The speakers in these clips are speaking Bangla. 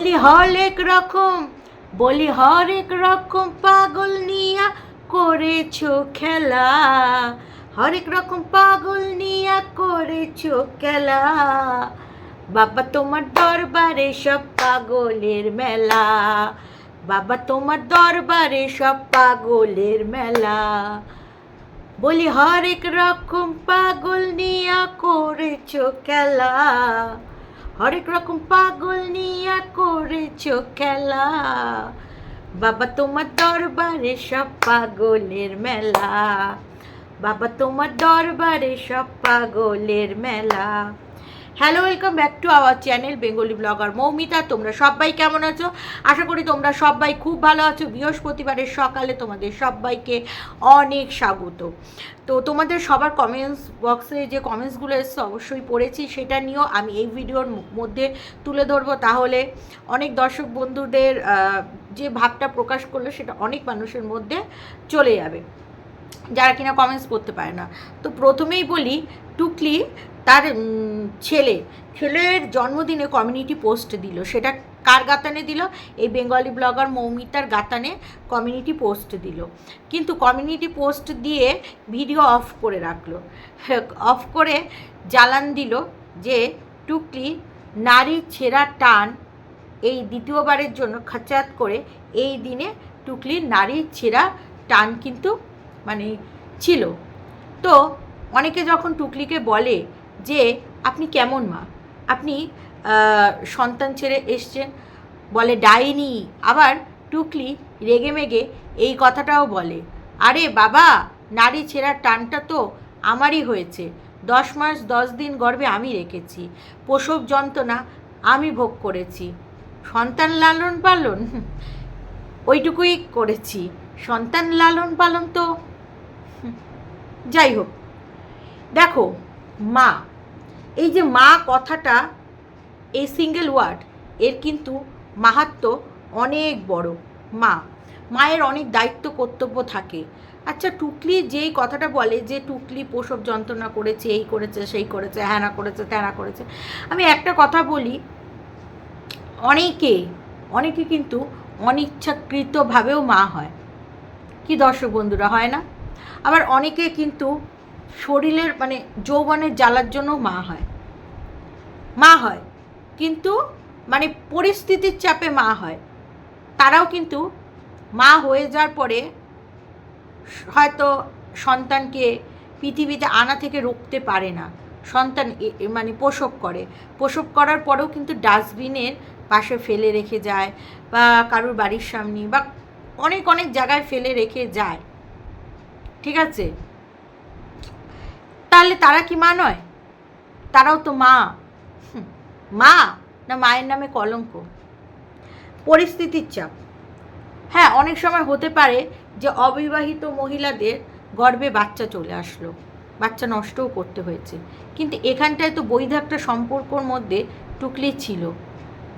বলি হরেক রকম, বলি হরেক রকম পাগল নিয়া করেছ খেলা। হরেক রকম পাগল নিয়া করেছ খেলা। বাবা তোমার দরবারে সব পাগলের মেলা। বাবা তোমার দরবারে সব পাগলের মেলা। বলি হরেক রকম পাগল নিয়া করেছ খেলা। হরেক রকম পাগল নিয়া করেছ খেলা। বাবা, তোমার দরবারে সব পাগলের মেলা। বাবা, তোমার দরবারে সব পাগলের মেলা। Hello welcome back to our channel Bengali blogger Moumita তোমরা সবাই কেমন আছো? আশা করি তোমরা সবাই খুব ভালো আছো। বৃহস্পতিবারের সকালে তোমাদের সবাইকে অনেক স্বাগত। তো তোমাদের সবার কমেন্টস বক্সে যে কমেন্টসগুলো এসছে, অবশ্যই পড়েছি। সেটা নিয়েও আমি এই ভিডিওর মধ্যে তুলে ধরবো। তাহলে অনেক দর্শক বন্ধুদের যে ভাবটা প্রকাশ করল, সেটা অনেক মানুষের মধ্যে চলে যাবে। যারা কিনা কমেন্টস করতে পারে না। তো প্রথমেই বলি, টুকলি তার ছেলে, ছেলের জন্মদিনে কমিউনিটি পোস্ট দিল। সেটা কার গাতানে দিল? এই বেঙ্গলি ব্লগার মৌমিতার গাতানে কমিউনিটি পোস্ট দিল। কিন্তু কমিউনিটি পোস্ট দিয়ে ভিডিও অফ করে রাখল। অফ করে জ্বালান দিল যে, টুকলি নারী ছেঁড়া টান এই দ্বিতীয়বারের জন্য খাচাত করে এই দিনে টুকলির নারী ছেঁড়া টান কিন্তু মানে ছিল। তো অনেকে যখন টুকলিকে বলে যে আপনি কেমন মা? আপনি সন্তান ছেড়ে এসছেন, বলে ডাইনি, আবার টুকলি রেগে মেগে এই কথাটাও বলে। আরে বাবা, নারী ছেঁড়ার টানটা তো আমারই হয়েছে। দশ মাস, দশ দিন গর্ভে আমি রেখেছি। প্রসব যন্ত্রণা আমি ভোগ করেছি। সন্তান লালন পালন ওইটুকুই করেছি। সন্তান লালন পালন তো যাই হোক। দেখো, মা এই যে মা কথাটা, এই সিঙ্গেল ওয়ার্ড এর কিন্তু মাহাত্ম অনেক বড়। মা, মায়ের অনেক দায়িত্ব, কর্তব্য থাকে। আচ্ছা টুকলি যেই কথাটা বলে যে টুকলি প্রসব যন্ত্রণা করেছে, এই করেছে, সেই করেছে হ্যানা করেছে ত্যানা করেছে, আমি একটা কথা বলি, অনেকে অনেকে কিন্তু অনিচ্ছাকৃতভাবেও মা হয়। কি দর্শক বন্ধুরা, হয় না? আবার অনেকে কিন্তু শরীরের মানে যৌবনের জ্বালার জন্য মা হয়। মা হয়। কিন্তু মানে পরিস্থিতির চাপে মা হয়। তারাও কিন্তু মা হয়ে যাওয়ার পরে হয়তো সন্তানকে পৃথিবীতে আনা থেকে রুখতে পারে না। সন্তান মানে প্রসব করে। প্রসব করার পরেও কিন্তু ডাস্টবিনের পাশে ফেলে রেখে যায় বা কারুর বাড়ির সামনে বা অনেক অনেক জায়গায় ফেলে রেখে যায়। ঠিক আছে? তাহলে তারা কি মা নয়? তারাও তো মা। মা না মায়ের নামে কলঙ্ক। পরিস্থিতির চাপ। হ্যাঁ অনেক সময় হতে পারে যে অবিবাহিত মহিলাদের গর্ভে বাচ্চা চলে আসলো। বাচ্চা নষ্টও করতে হয়েছে। কিন্তু এখানটায় তো বৈধ একটা সম্পর্কর মধ্যে টুকলি ছিল।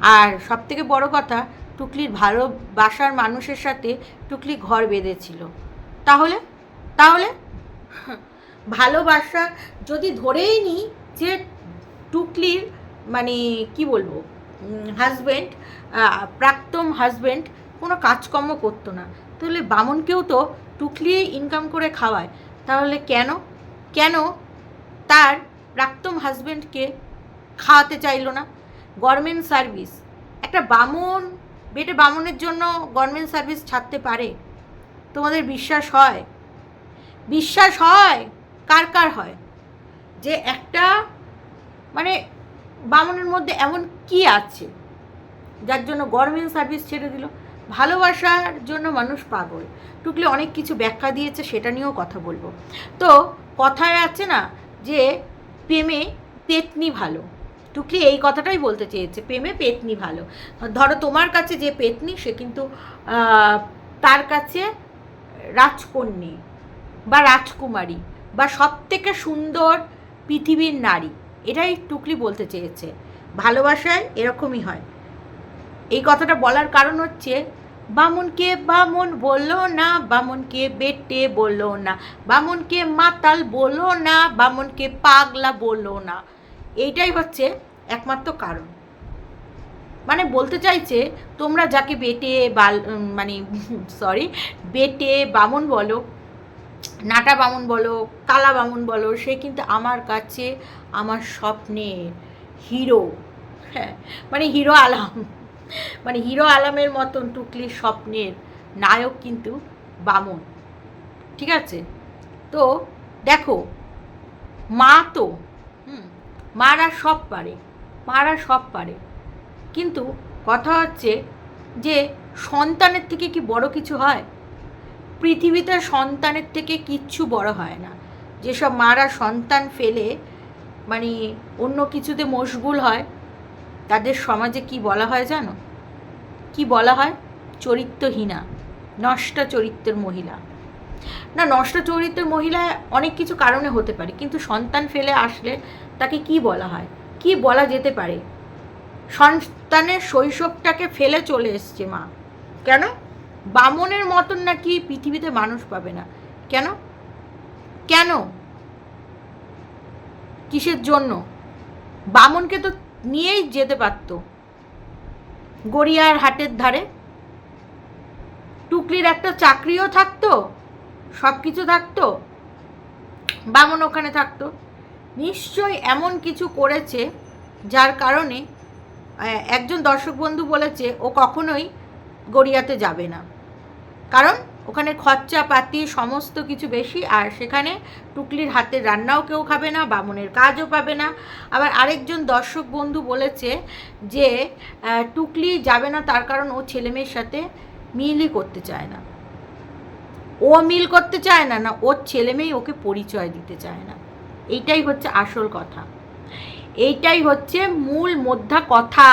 আর সবথেকে বড় কথা, টুকলির ভালোবাসার মানুষের সাথে টুকলি ঘর বেঁধেছিল। তাহলে? তাহলে? ভালোবাসা যদি ধরেই নিই যে টুকলির মানে কি বলব হাজব্যান্ড প্রাক্তম হাজব্যান্ড কোনো কাজকর্ম করতো না, তাহলে বামনকেও তো টুকলি ইনকাম করে খাওয়ায়, তাহলে কেন? কেন তার প্রাক্তম হাজব্যান্ডকে খাওয়াতে চাইলো না? গভর্নমেন্ট সার্ভিস একটা বামন, বেটে বামনের জন্য গভর্নমেন্ট সার্ভিস ছাড়তে পারে? তোমাদের বিশ্বাস হয়? বিশ্বাস হয়? কার কার হয়? যে একটা মানে বামনের মধ্যে এমন কি আছে যার জন্য গভর্নমেন্ট সার্ভিস ছেড়ে দিল? ভালোবাসার জন্য মানুষ পাগল। টুকলে অনেক কিছু ব্যাখ্যা দিয়েছে, সেটা নিয়েও কথা বলব। তো কথায় আছে না যে প্রেমে পেতনি ভালো। টুকলি এই কথাটাই বলতে চেয়েছে, প্রেমে পেতনি ভালো। ধরো তোমার কাছে যে পেতনি, সে কিন্তু তার কাছে রাজকন্যী বা রাজকুমারী। বা সব থেকে সুন্দর পৃথিবীর নারী, এটাই টুকলি বলতে চেয়েছে। ভালোবাসায় এরকমই হয়। এই কথাটা বলার কারণ হচ্ছে, বামুনকে বামুন বলল না, বামুনকে বেটে বলল না, বামুনকে মাতাল বলল না, বামুনকে পাগলা বলল না। এইটাই হচ্ছে একমাত্র কারণ। মানে বলতে চাইছে, তোমরা যাকে বেটে বাল মানে সরি বেটে বামন বলো নাটা বামুন বলো, কালা বামুন বলো, সে কিন্তু আমার কাছে আমার স্বপ্নের হিরো। হ্যাঁ মানে হিরো আলম। মানে হিরো আলমের মতন টুকলির স্বপ্নের নায়ক কিন্তু বামন। ঠিক আছে? তো দেখো, মা তো, হুম, মারা সব পারে, মারা সব পারে। কিন্তু কথা হচ্ছে যে সন্তানের থেকে কি বড় কিছু হয়? পৃথিবীতে সন্তানের থেকে কিচ্ছু বড় হয় না। যেসব মারা সন্তান ফেলে মানে অন্য কিছুতে মশগুল হয়, তাদের সমাজে কি বলা হয় জানো? কি বলা হয়? চরিত্রহীনা নষ্ট চরিত্রের মহিলা। না নষ্ট চরিত্রের মহিলা অনেক কিছু কারণে হতে পারে, কিন্তু সন্তান ফেলে আসলে তাকে কি বলা হয়? কি বলা যেতে পারে? সন্তানের শৈশবটাকে ফেলে চলে এসছে মা। কেন? বামনের মতন নাকি পৃথিবীতে মানুষ পাবে না? কেন? কেন? কিসের জন্য? বামনকে তো নিয়েই যেতে পারতো। গড়িয়ার হাটের ধারে। টুকলির একটা চাকরিও থাকতো সব কিছু থাকতো, বামন ওখানে থাকতো। নিশ্চয়ই এমন কিছু করেছে যার কারণে একজন দর্শক বন্ধু বলেছে, ও কখনোই গড়িয়াতে যাবে না। কারণ ওখানে খরচা পাতি সমস্ত কিছু বেশি, আর সেখানে টুকলির হাতের রান্নাও কেউ খাবে না, বামনের কাজও পাবে না। আবার আরেকজন দর্শক বন্ধু বলেছে যে টুকলি যাবে না তার কারণ ও ছেলে মেয়ের সাথে মিলই করতে চায় না। ও মিল করতে চায় না না ওর ছেলে মেয়ে ওকে পরিচয় দিতে চায় না। এইটাই হচ্ছে আসল কথা। এইটাই হচ্ছে মূল মোদ্ধা কথা।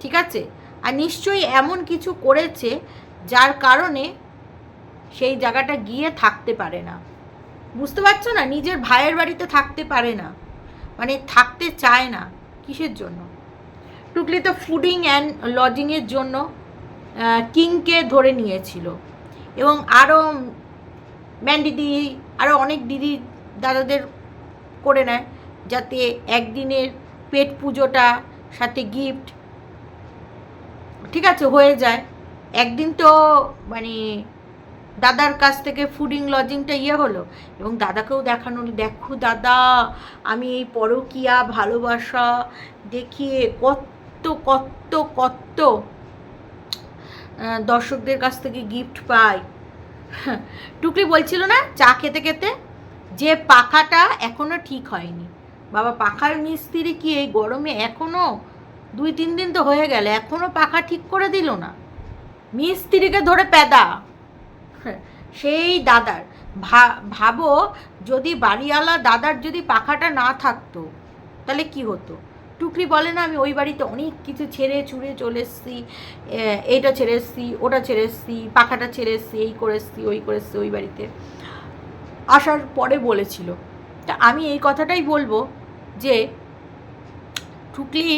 ঠিক আছে? আর নিশ্চয়ই এমন কিছু করেছে যার কারণে সেই জায়গাটা গিয়ে থাকতে পারে না। বুঝতে পারছ না? নিজের ভাইয়ের বাড়িতে থাকতে পারে না। মানে থাকতে চায় না কিসের জন্য? টুকলি তো ফুডিং অ্যান্ড লজিংয়ের জন্য কিংকে ধরে নিয়েছিল। এবং আরও ম্যান্ডি দিদি আরও অনেক দিদি দাদাদের করে নেয় যাতে একদিনের পেট পুজোটা সাথে গিফট ঠিক আছে হয়ে যায়। একদিন তো মানে দাদার কাছ থেকে ফুডিং লজিংটা ইয়ে হলো এবং দাদাকেও দেখানো দেখো দাদা, আমি এই পরকিয়া, ভালোবাসা দেখিয়ে কত কত কত দর্শকদের কাছ থেকে গিফট পাই। টুকলি বলছিল না, চা খেতে খেতে, যে পাখাটা এখনও ঠিক হয়নি। বাবা, পাখার মিস্ত্রি কি এই গরমে এখনও? দুই, তিন দিন তো হয়ে গেল, এখনও পাখা ঠিক করে দিল না? মিস্ত্রিকে ধরে পেদা। সেই দাদার। ভাবো যদি বাড়িওয়ালা দাদার যদি পাখাটা না থাকতো, তাহলে কি হতো? টুকরি বলে না, আমি ওই বাড়িতে অনেক কিছু ছেড়ে ছুঁড়ে চলে এসছি এইটা ছেড়ে এসছি, ওটা ছেড়ে এসছি, পাখাটা ছেড়ে এসছি, এই করে এসছি, ওই করে এসছি, ওই বাড়িতে। আসার পরে বলেছিল। তা আমি এই কথাটাই বলব যে, টুকলি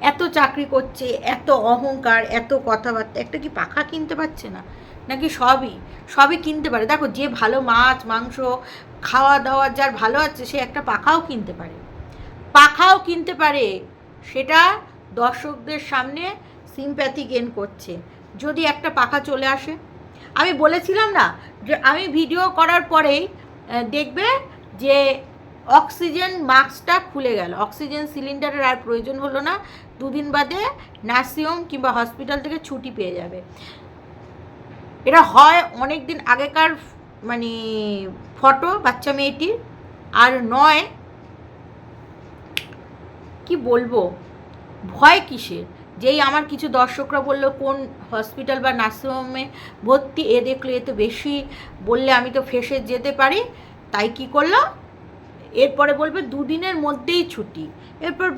এত চাকরি করছে, এত অহংকার, এত কথাবার্তা, একটা কি পাখা কিনতে পারছে না? নাকি সবই সবই কিনতে পারে। দেখো, যে ভালো মাছ, মাংস, খাওয়া দাওয়া যার ভালো আছে, সে একটা পাখাও কিনতে পারে। পাখাও কিনতে পারে। সেটা দর্শকদের সামনে সিম্প্যাথি গেন করছে। যদি একটা পাখা চলে আসে। আমি বলেছিলাম না যে, আমি ভিডিও করার পরেই দেখবে যে অক্সিজেন মাস্কটা খুলে গেল। অক্সিজেন সিলিন্ডারের আর প্রয়োজন হলো না। দুদিন বাদে নার্সিংহোম কিংবা হসপিটাল থেকে ছুটি পেয়ে যাবে। এটা হয় অনেক দিন আগেকার মানে ফটো বাচ্চা মেয়েটির। আর নয়, কি বলব? ভয় কিসের? যেই আমার কিছু দর্শকরা বলল, কোন হসপিটাল বা নার্সিংহোমে ভর্তি? এ দেখলে এ তো বেশি। বললে আমি তো ফেসে যেতে পারি। তাই কি করল? এরপরে বলবে দুদিনের মধ্যেই ছুটি। এরপর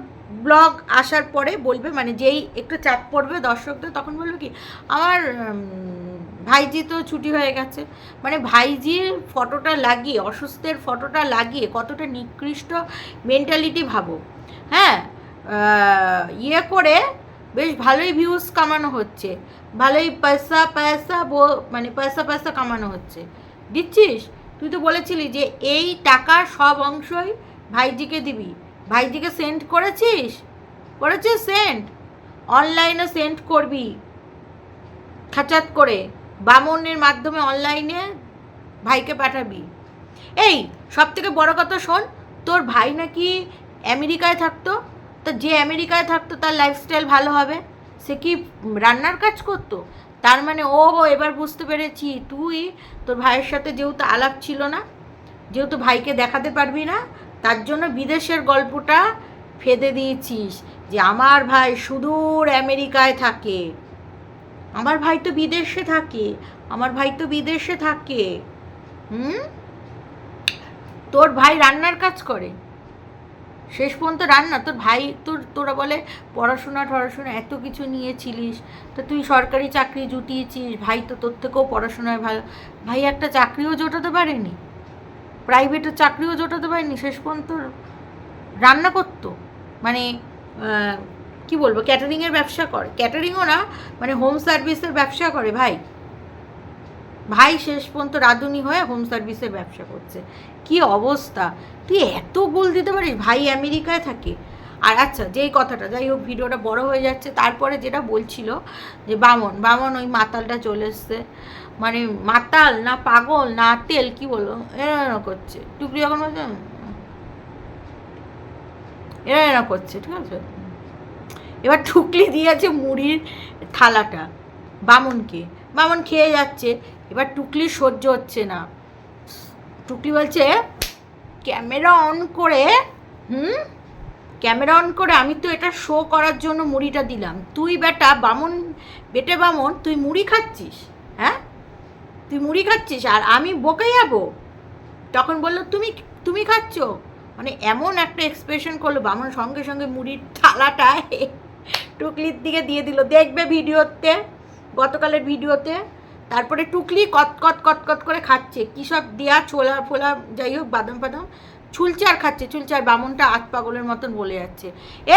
ব্লগ আসার পরে বলবে মানে যেই একটু চাপ পড়বে দর্শকদের, তখন বলবে কি, আমার ভাইজি তো ছুটি হয়ে গেছে। মানে ভাইজির ফটোটা লাগিয়ে, অসুস্থের ফটোটা লাগিয়ে কতটা নিকৃষ্ট মেন্টালিটি ভাবো। হ্যাঁ ইয়ে করে বেশ ভালোই ভিউজ কামানো হচ্ছে। ভালোই পয়সা পয়সা মানে পয়সা পয়সা কামানো হচ্ছে। দিচ্ছিস? তুই তো বলেছিলি যে এই টাকার সব অংশই ভাইজিকে দিবি। ভাইজিকে সেন্ড করেছিস? করেছিস সেন্ড অনলাইনে সেন্ড করবি। খাচাত করে বামনের মাধ্যমে অনলাইনে ভাইকে পাঠাবি। এই সব থেকে বড় কথা শোন, তোর ভাই নাকি আমেরিকায় থাকতো? তো যে আমেরিকায় থাকতো, তার লাইফস্টাইল ভালো হবে। সে কি রান্নার কাজ করতো? তার মানে ও এবার বুঝতে পেরেছি। তুই, তোর ভাইয়ের সাথে যেহেতু আলাপ ছিল না, যেহেতু ভাইকে দেখাতে পারবি না, তার জন্য বিদেশের গল্পটা ফেদে দিয়েছিস যে আমার ভাই সুদূর আমেরিকায় থাকে। আমার ভাই তো বিদেশে থাকে, আমার ভাই তো বিদেশে থাকে। হুম? তোর ভাই রান্নার কাজ করে। শেষ পর্যন্ত রান্না তোর ভাই, তোর, তোরা বলে পড়াশোনা টড়াশোনা এত কিছু নিয়েছিলিস, তো তুই সরকারি চাকরি জুটিয়েছিস, ভাই তো তোর থেকেও পড়াশোনায় ভালো। ভাই একটা চাকরিও জোটাতে পারেনি প্রাইভেটের চাকরিও জোটাতে পারেনি, শেষ পর্যন্ত রান্না করতো। মানে কি বলব ক্যাটারিংয়ের ব্যবসা করে। ক্যাটারিংও না মানে হোম সার্ভিসের ব্যবসা করে ভাই। ভাই শেষ পর্যন্ত রাঁধুনি হয়ে হোম সার্ভিসের ব্যবসা করছে। কি অবস্থা? তুই এত গোল দিতে পারিস? ভাই আমেরিকায় থাকে। আর আচ্ছা যেই কথাটা, যাই হোক, ভিডিওটা বড় হয়ে যাচ্ছে। তারপরে যেটা বলছিল যে বামন বামন ওই মাতালটা চলে এসছে। মানে মাতাল না পাগল না তেল, কি বলব? এরা করছে। টুকরি যখন এরা এরা করছে। ঠিক আছে? এবার ঠুকলি দিয়েছে মুড়ির থালাটা বামনকে। বামন খেয়ে যাচ্ছে। এবার টুকলি সহ্য হচ্ছে না। টুকলি বলছে ক্যামেরা অন করে, হুম? ক্যামেরা অন করে আমি তো এটা শো করার জন্য মুড়িটা দিলাম। তুই বেটা বামন, বেটে বামন, তুই মুড়ি খাচ্ছিস হ্যাঁ? তুই মুড়ি খাচ্ছিস আর আমি বকে যাব? তখন বলল, তুমি তুমি খাচ্ছ? মানে এমন একটা এক্সপ্রেশন করল বামন সঙ্গে সঙ্গে মুড়ির থালাটা টুকলির দিকে দিয়ে দিল। দেখবে ভিডিওতে, গতকালের ভিডিওতে? তারপরে টুকলি কত কত কত কত করে খাচ্ছে কী সব দেয়া ছোলা ফোলা যাই হোক বাদাম ফাদাম ছুলছে আর খাচ্ছে ছুলছে আর বামনটা আত পাগলের মতন বলে যাচ্ছে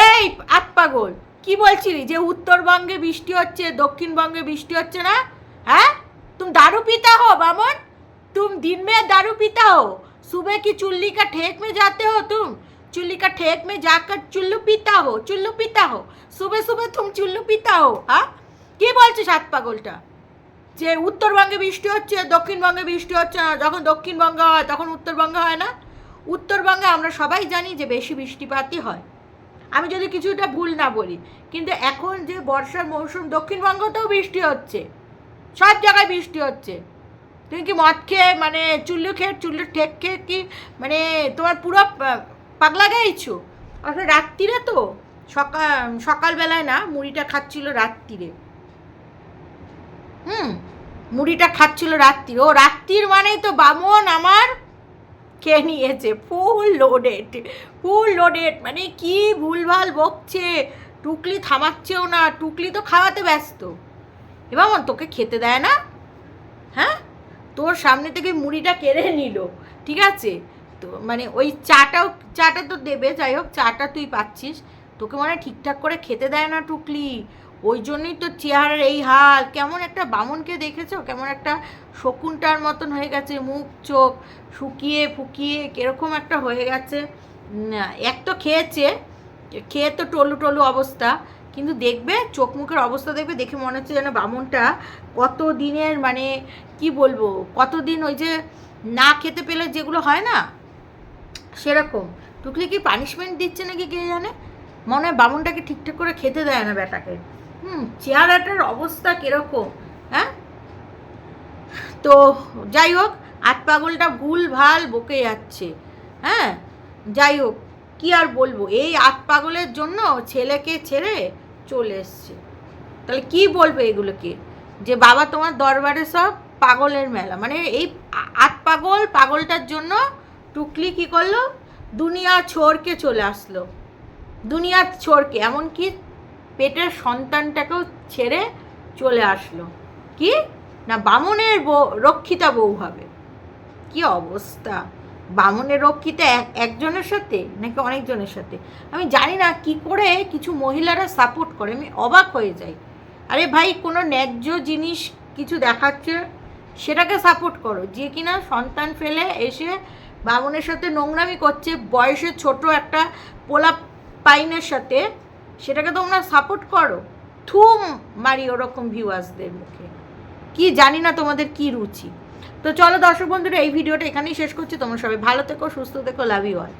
এই আত পাগল কি বলছিলি যে উত্তরবঙ্গে বৃষ্টি হচ্ছে দক্ষিণবঙ্গে বৃষ্টি হচ্ছে না হ্যাঁ तुम दारू पीता हो बामन तुम दिन में दारू पीता हो सुबह की चुल्ली का ठेक में जाते हो तुम चुल्ली का ठेक में जाकर चुल्लू पीता हो चुल्लू पीता हो सुबह सुबह तुम चुल्लू पीता हो হ্যাঁ কি বলছে সাত পাগলটা যে উত্তরবঙ্গে বৃষ্টি হচ্ছে, দক্ষিণবঙ্গে বৃষ্টি হচ্ছে না, যখন দক্ষিণবঙ্গে হয় তখন উত্তরবঙ্গে হয় না। উত্তরবঙ্গে আমরা সবাই জানি যে বেশি বৃষ্টিপাতই হয়। আমি যদি কিছুটা ভুল না বলি, কিন্তু এখন যে বর্ষার মৌসুম, দক্ষিণবঙ্গতেও বৃষ্টি হচ্ছে। সব জায়গায় বৃষ্টি হচ্ছে। তুমি কি মদ খেয়ে মানে চুল্লু খেয়ে, চুল্লু ঠেক খেয়ে কি মানে তোমার পুরো পাগলা গেছো আসলে রাত্রিরে তো সকাল সকালবেলায় না, মুড়িটা খাচ্ছিল রাত্রিরে। হুম মুড়িটা খাচ্ছিল রাত্রি। ও রাত্রির মানেই তো বামন আমার খেয়ে নিয়েছে? ফুল লোডেড ফুল লোডেড মানে কি ভুলভাল বকছে? টুকলি থামাচ্ছেও না, টুকলি তো খাওয়াতে ব্যস্ত। এবার তোকে খেতে দেয় না? হ্যাঁ? তোর সামনে থেকে মুড়িটা কেড়ে নিল, ঠিক আছে? তো মানে ওই চাটাও, চাটা তো দেবে, যাই হোক, চাটা তুই পাচ্ছিস। তোকে মানে ঠিকঠাক করে খেতে দেয় না টুকলি। ওই জন্যই তো চেহারার এই হাল। কেমন একটা বামনকে দেখেছ? কেমন একটা শকুনটার মতন হয়ে গেছে, মুখ, চোখ শুকিয়ে ফুকিয়ে কীরকম একটা হয়ে গেছে। এক তো খেয়েছে, খেয়ে তো টলু টলু অবস্থা, কিন্তু দেখবে, চোখ মুখের অবস্থা দেখবে, দেখে মনে হচ্ছে যেন বামনটা কত দিনের মানে কি বলব, কতদিন ওই যে না খেতে পেলে যেগুলো হয় না, সেরকম। টুকলি কি পানিশমেন্ট দিচ্ছে নাকি কে জানে? মনে হয় বামনটাকে ঠিকঠাক করে খেতে দেয় না বেটাকে হুম, চেহারাটার অবস্থা কীরকম হ্যাঁ? তো যাই হোক আট পাগলটা ভুল ভালো বকে যাচ্ছে হ্যাঁ? যাই হোক, কি আর বলব, এই আট পাগলের জন্য ছেলেকে ছেড়ে চলে এসছে। তাহলে কি বলবে এগুলোকে? যে বাবা তোমার দরবারে সব পাগলের মেলা মানে এই আ- আট পাগল পাগলটার জন্য টুকলি কি করল? দুনিয়া ছোড়কে চলে আসলো। দুনিয়ার ছোড়কে এমনকি পেটের সন্তানটাকেও ছেড়ে চলে আসলো। কি? না, বামনের রক্ষিতা বউ হবে। কি অবস্থা? বামনের রক্ষিতা এক, একজনের সাথে নাকি অনেকজনের সাথে? আমি জানি না কি করে কিছু মহিলারা সাপোর্ট করে, আমি অবাক হয়ে যাই। আরে ভাই, কোনো ন্যায্য জিনিস কিছু দেখাচ্ছে? সেটাকে সাপোর্ট করো। যে কিনা সন্তান ফেলে এসে বামনের সাথে নোংরামি করছে, বয়সে ছোট একটা পোলা পাইনের সাথে সেটাকে তোমরা সাপোর্ট করো। থুম মারি ওরকম ভিউয়ার্সদের মুখে। কি জানি না তোমাদের কি রুচি। তো চলো দর্শক বন্ধুরা, এই ভিডিওটা এখানেই শেষ করছি। তোমরা সবাই ভালো থেকো, সুস্থ থেকো লাভ ইউ অল